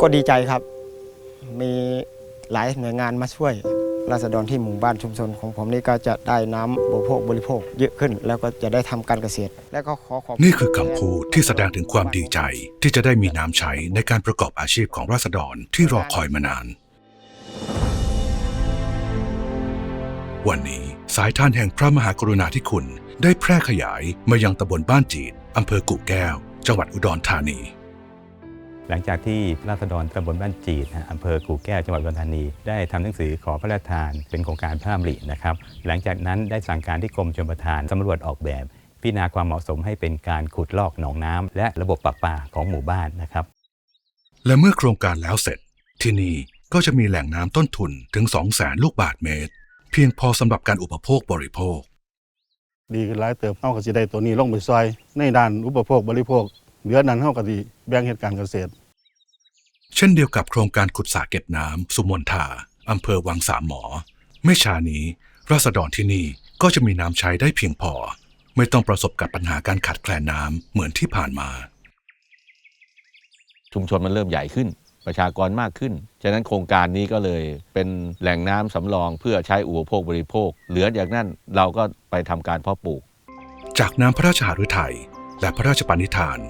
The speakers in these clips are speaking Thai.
ก็ดีใจครับ มีหลายหน่วยงานมาช่วยราษฎรที่หมู่บ้านชุมชนของผมนี่ก็จะได้น้ำบริโภคบริโภคเยอะขึ้น แล้วก็จะได้ทำการเกษตร แล้วก็ขอขอบณนี่คือคำพูดที่แสดงถึงความดีใจ ที่จะได้มีน้ำใช้ในการประกอบอาชีพของราษฎรที่รอคอยมานาน วันนี้สายทานแห่งพระมหากรุณาธิคุณ ได้แพร่ขยายมายังตำบลบ้านจีดอำเภอกุแก้ว จังหวัดอุดรธานี หลังจากที่ราษฎรตำบลบ้านจีดนะฮะอำเภอกู่แก้วจังหวัดอุดรธานี ได้ทำหนังสือขอพระราชทาน เป็นโครงการพระดำรินะครับ หลังจากนั้นได้สั่งการที่กรมชลประทานสำรวจออกแบบ พิจารณาความเหมาะสมให้เป็นการขุดลอกหนองน้ำและระบบประปาของหมู่บ้านนะครับ และเมื่อโครงการแล้วเสร็จ ที่นี่ก็จะมีแหล่งน้ำต้นทุนถึง 2 0 0แสนลูกบาทเมตร เพียงพอสำหรับการอุปโภคบริโภค ดีขึ้นหลายเติบเฮาก็สิได้ตัวนี้ลงไปซอยในด้านอุปโภคบริโภค เหลือนั้นเฮาก็สิแบ่งเหตุการณ์เกษตร เช่นเดียวกับโครงการขุดสระเก็บน้ำสุมนทาอำเภอวังสามหมอ ไม่ช้านี้ ราษฎรที่นี่ก็จะมีน้ำใช้ได้เพียงพอ ไม่ต้องประสบกับปัญหาการขาดแคลนน้ำเหมือนที่ผ่านมา ชุมชนมันเริ่มใหญ่ขึ้น ประชากรมากขึ้น ฉะนั้นโครงการนี้ก็เลยเป็นแหล่งน้ำสำรองเพื่อใช้อุปโภคบริโภค เหลือจากนั้นเราก็ไปทำการเพาะปลูก จากน้ำพระราชหฤทัยและพระราชปณิธาน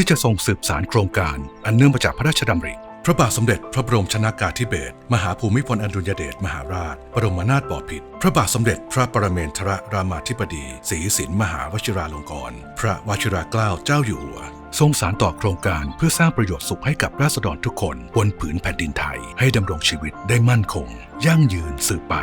ที่จะทรงสืบสารโครงการ อันเนื่องมาจากพระราชดำริ พระบาทสมเด็จพระบรมชนากาธิเบศรมหาภูมิพลอดุลยเดชมหาราช บรมนาถบพิตรพระบาทสมเด็จพระปรเมนทรรามาธิบดีศรีสินมหาวชิราลงกรณ์พระวชิราเกล้าเจ้าอยู่หัวทรงสารต่อโครงการเพื่อสร้างประโยชน์สุขให้กับราษฎรทุกคนบนผืนแผ่นดินไทย ให้ดำรงชีวิตได้มั่นคง ยั่งยืนสืบไป